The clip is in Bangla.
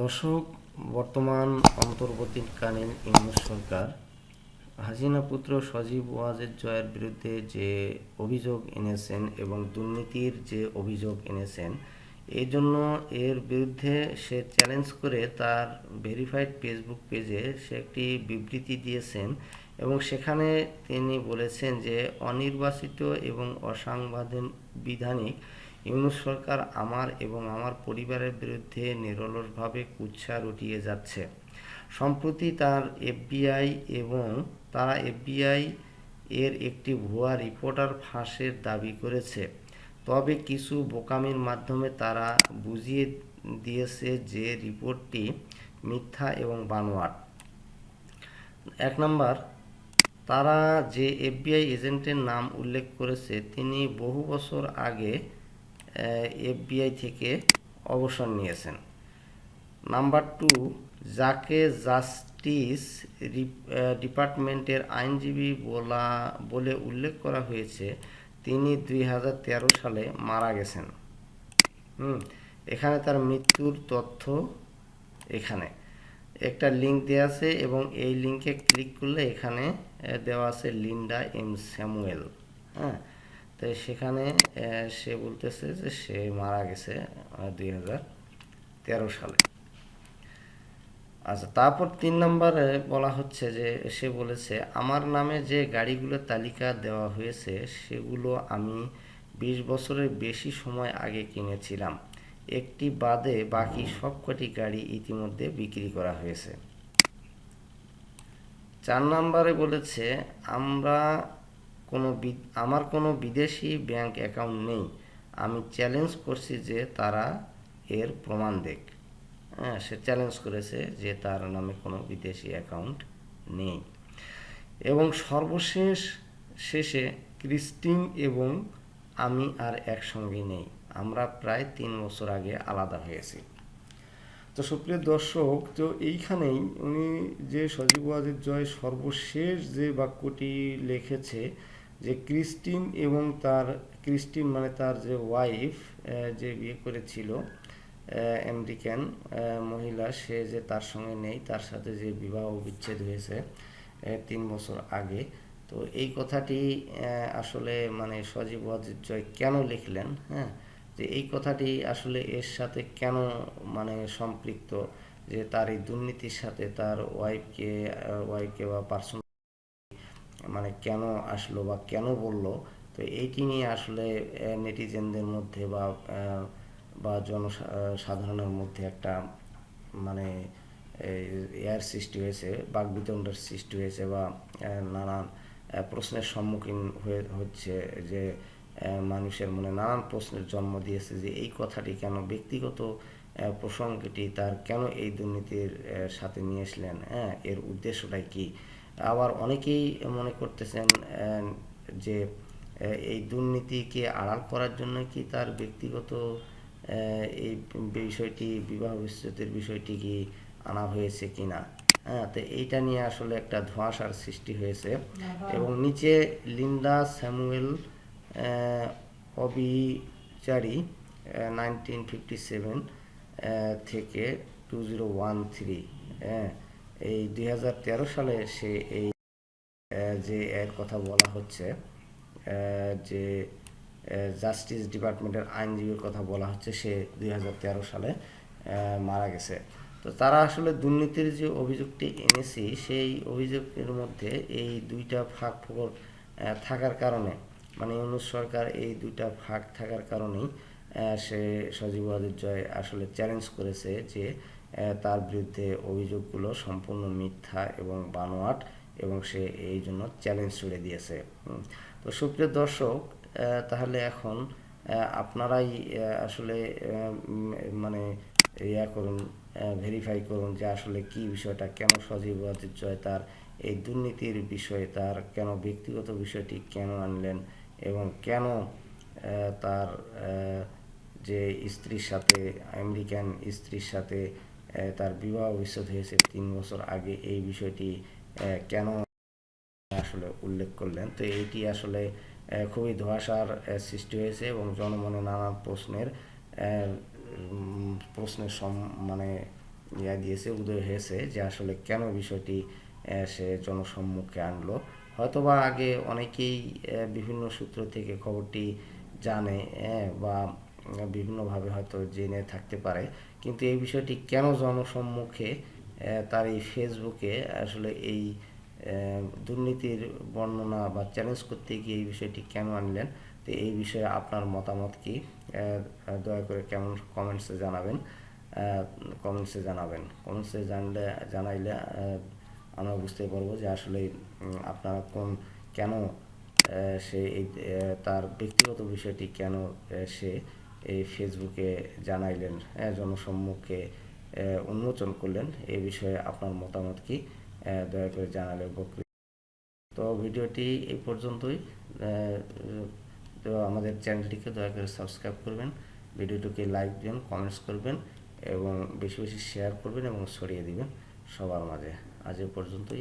দর্শক, বর্তমান অন্তর্বর্তীকালীন ইংরেজ সরকার, হাসিনা পুত্র সজীব ওয়াজের জয়ের বিরুদ্ধে যে অভিযোগ এনেছেন এবং দুর্নীতির যে অভিযোগ এনেছেন, এই জন্য এর বিরুদ্ধে সে চ্যালেঞ্জ করে তার ভেরিফাইড ফেসবুক পেজে সে একটি বিবৃতি দিয়েছেন এবং সেখানে তিনি বলেছেন যে অনির্বাচিত এবং অসাংবিধানিক ইউনুস সরকার আমার এবং আমার পরিবারের বিরুদ্ধে নিরলসভাবে কুৎসা রটিয়ে যাচ্ছে। সম্প্রতি তার এফবিআই এবং তারা এফবিআই এর একটি ভুয়া রিপোর্টার ফাঁসের দাবি করেছে। তবে কিছু বোকামির মাধ্যমে তারা বুঝিয়ে দিয়েছে যে রিপোর্টটি মিথ্যা এবং বানোয়াট। এক নম্বর, তারা যে এফবিআই এজেন্টের নাম উল্লেখ করেছে, তিনি বহু বছর আগে এফবিআই থেকে অবসর নিয়েছেন। নাম্বার টু, যাকে জাস্টিস ডিপার্টমেন্টের আইনজীবী বলা, বলে উল্লেখ করা হয়েছে, তিনি দুই হাজার তেরো সালে মারা গেছেন। হুম, এখানে তার মৃত্যুর তথ্য এখানে। একটা লিঙ্ক দেওয়া আছে এবং এই লিঙ্কে ক্লিক করলে এখানে দেওয়া আছে লিন্ডা এম স্যামুয়েল। হ্যাঁ তো সেখানে সে বলতেছে যে সে মারা গেছে দুই হাজার তেরো সালে। আচ্ছা তারপর তিন নম্বরে বলা হচ্ছে যে, সে বলেছে, আমার নামে যে গাড়িগুলোর তালিকা দেওয়া হয়েছে, সেগুলো আমি বিশ বছরের বেশি সময় আগে কিনেছিলাম। একটি বাদে বাকি সবকটি গাড়ি ইতিমধ্যে বিক্রি করা হয়েছে। চার নম্বরে বলেছে, আমরা কোনো আমার কোনো বিদেশি ব্যাংক অ্যাকাউন্ট নেই। আমি চ্যালেঞ্জ করছি যে তারা এর প্রমাণ দেখ। হ্যাঁ সে চ্যালেঞ্জ করেছে যে তার নামে কোনো বিদেশি অ্যাকাউন্ট নেই। এবং সর্বশেষ শেষে ক্রিস্টিন এবং আমি আর একসঙ্গে নেই। আমরা প্রায় তিন বছর আগে আলাদা হয়েছি। তো সুপ্রিয় দর্শক, তো এইখানেই উনি যে সজীব জয় সর্বশেষ যে বাক্যটি লিখেছে যে ক্রিস্টিন এবং তার, ক্রিস্টিন মানে তার যে ওয়াইফ যে বিয়ে করেছিল আমেরিকান মহিলা, সে যে তার সঙ্গে নেই, তার সাথে যে বিবাহ বিচ্ছেদ হয়েছে তিন বছর আগে। তো এই কথাটি আসলে মানে সজীব জয় কেন লিখলেন হ্যাঁ? যে এই কথাটি আসলে এর সাথে কেন মানে সম্পৃক্ত, যে তার এই দুর্নীতির সাথে তার ওয়াইফকে ওয়াইফকে বা পার্সোনাল মানে কেন আসলো বা কেন বলল, তো এইটি নিয়ে আসলে নেটিজেনদের মধ্যে বা বা জনসাধারণের মধ্যে একটা মানে এয়ার সৃষ্টি হয়েছে, বাকবিতণ্ডার সৃষ্টি হয়েছে বা নানান প্রশ্নের সম্মুখীন হয়ে, হচ্ছে যে মানুষের মনে নানান প্রশ্নের জন্ম দিয়েছে যে এই কথাটি কেন ব্যক্তিগত প্রসঙ্গটি তার কেন এই দুর্নীতির সাথে নিয়ে আসলেন হ্যাঁ এর উদ্দেশ্যটাই কি? আবার অনেকেই মনে করতেছেন যে এই দুর্নীতিকে আড়াল করার জন্য কি তার ব্যক্তিগত এই বিষয়টি বিবাহ বিচ্ছেদের বিষয়টি কি আনা হয়েছে কিনা? হ্যাঁ তো এইটা নিয়ে আসলে একটা ধোঁয়াশার সৃষ্টি হয়েছে। এবং নিচে লিন্ডা স্যামুয়েল অবিচারী নাইনটিন ফিফটি সেভেন থেকে টু জিরো ওয়ান থ্রি হ্যাঁ। এই দুই হাজার তেরো সালে সে এই যে এর কথা বলা হচ্ছে যে জাস্টিস ডিপার্টমেন্টের আইনজীবীর কথা বলা হচ্ছে, সে দুই সালে মারা গেছে। তো তারা আসলে দুর্নীতির যে অভিযোগটি এনেছি, সেই অভিযোগের মধ্যে এই দুইটা ফাঁক ফোকর থাকার কারণে মানে ইউনুস সরকার এই দুইটা ফাঁক থাকার কারণেই সে সজীব জয় আসলে চ্যালেঞ্জ করেছে যে তার বিরুদ্ধে অভিযোগগুলো সম্পূর্ণ মিথ্যা এবং বানোয়াট এবং সে এই জন্য চ্যালেঞ্জ ছুড়ে দিয়েছে। তো সুপ্রিয় দর্শক তাহলে এখন আপনারাই আসলে মানে ইয়া করুন ভেরিফাই করুন যে আসলে কি বিষয়টা, কেন সজীব জয় তার এই দুর্নীতির বিষয়ে, তার কেন ব্যক্তিগত বিষয়টি কেন আনলেন এবং কেন তার যে স্ত্রীর সাথে, আমেরিকান স্ত্রীর সাথে তার বিবাহ বিচ্ছেদ হয়েছে তিন বছর আগে। এই বিষয়টি কেন আসলে উল্লেখ করলেন? তো এইটি আসলে খুবই ধোঁয়াশার সৃষ্টি হয়েছে এবং জনমনে নানা প্রশ্নের প্রশ্নের সম মানে ইয়া দিয়েছে, উদয় হয়েছে যে আসলে কেন বিষয়টি সে জনসম্মুখে আনলো। হয়তোবা আগে অনেকেই বিভিন্ন সূত্র থেকে খবরটি জানে বা বিভিন্নভাবে হয়তো জেনে থাকতে পারে। কিন্তু এই বিষয়টি কেন জনসম্মুখে তার এই ফেসবুকে আসলে এই দুর্নীতির বর্ণনা বা চ্যালেঞ্জ করতে গিয়ে এই বিষয়টি কেন আনলেন? তো এই বিষয়ে আপনার মতামত কি? দয়া করে কেমন কমেন্টসে জানাবেন। কমেন্টসে জানাবেন। কমেন্টসে জানলে, জানাইলে আমরা বুঝতে পারব যে আসলে আপনারা কোন, কেন সে এই তার ব্যক্তিগত বিষয়টি কেন সে এই ফেসবুকে জানাইলেন জনসম্মুখে উন্মোচন করলেন। এ বিষয়ে আপনার মতামত কি? দয়া করে জানালে উপকৃত তো ভিডিওটি এই পর্যন্তই। তো আমাদের চ্যানেলটিকে দয়া করে সাবস্ক্রাইব করবেন। ভিডিওটিকে লাইক দিন কমেন্টস করবেন এবং বেশি বেশি শেয়ার করবেন এবং ছড়িয়ে দিবেন সবার মাঝে। আজ এ পর্যন্তই।